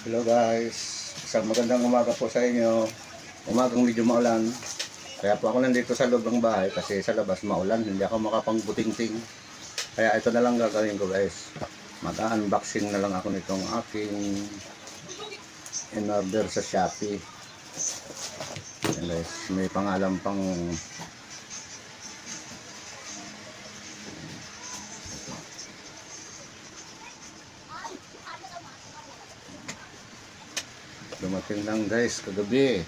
Hello guys, isang magandang umaga po sa inyo. Umagang medyo maulan. Kaya po ako nandito sa loob ng bahay kasi sa labas maulan, hindi ako makapangbuting-ting. Kaya ito na lang gagawin ko guys. Mag-unboxing na lang ako nitong aking in-order sa Shopee. Yan guys, may pangalan pang dumating lang guys kagabi.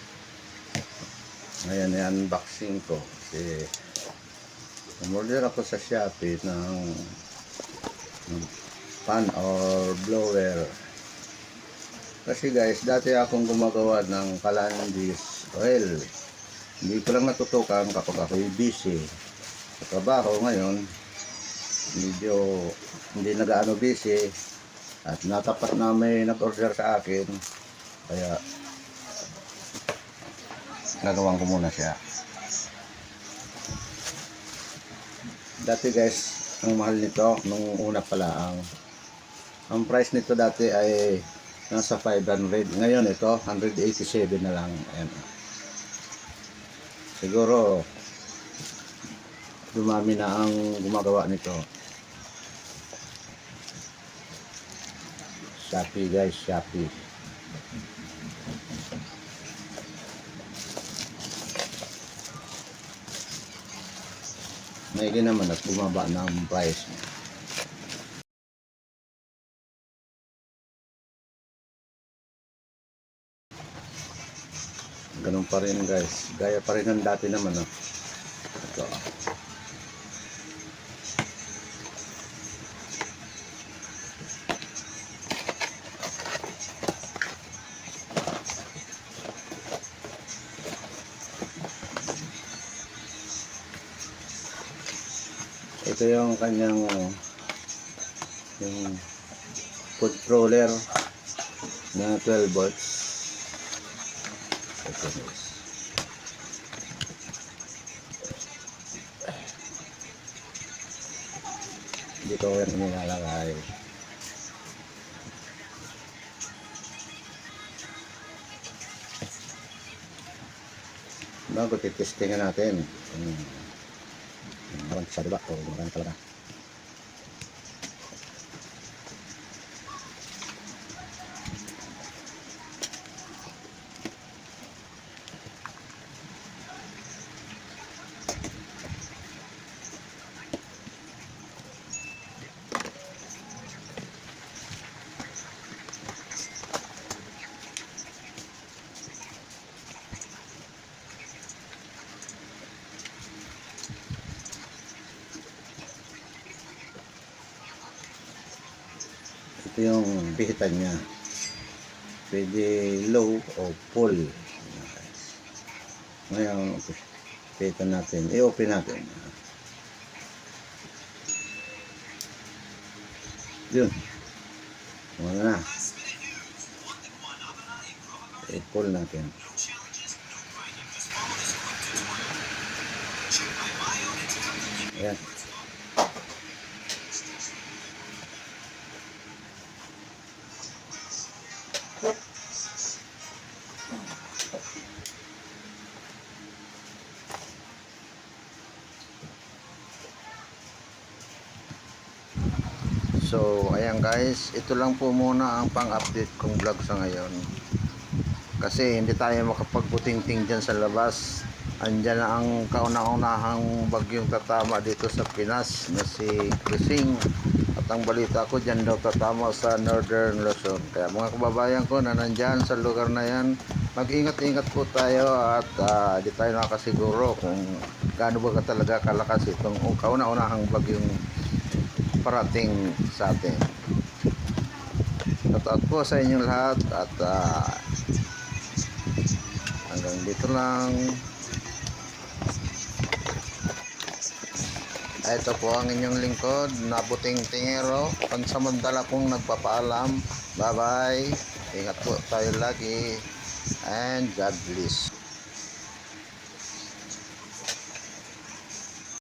Ngayon ay unboxing ko. Kasi umorder ako sa Shopee ng pan or blower. Kasi guys dati akong gumagawa ng kalandis oil. Hindi ko lang natutukan kapag ako'y busy. Sa trabaho ngayon medyo hindi nagaano busy at natapat na may nag-order sa akin kaya gagawin ko muna siya. Dati guys, ang mahal nito nung una pa lang. Ang price nito dati ay nasa 500. Ngayon ito 187 na lang. Ayan. Siguro dumami na ang gumagawa nito. Shopee guys, Shopee. Maigi naman at bumaba na price niya. Ganun pa rin guys. Gaya pa rin ng dati naman. Oh. Ito. Ito yung kanyang yung controller na 12 volts. Ito. Dito ko yan nilalagay. Bago titestingan natin. Hmm. Sa diba? O marang talaga. Ito yung bihitan niya. Pwede low o full. Ngayon, kita natin. I-open natin. Yun. Wala na. I-pull natin. Ayan. So, ayan guys, ito lang po muna ang pang-update kong vlog sa ngayon. Kasi hindi tayo makapagputing-ting dyan sa labas. Andyan na ang kauna-unahang bagyong tatama dito sa Pinas na si Krising. At ang balita ko dyan daw tatama sa Northern Luzon. Kaya mga kababayan ko na nandyan sa lugar na yan, mag-ingat-ingat po tayo at ah, di tayo nakasiguro kung gaano ba talaga kalakas itong kauna-unahang bagyong parating sa atin. Shoutout po sa inyong lahat at ah, hanggang dito lang. Ito po ang inyong lingkod, nabuting tingero, pansamantala pong nagpapaalam. Bye bye. Ingat po tayo lagi. And God bless.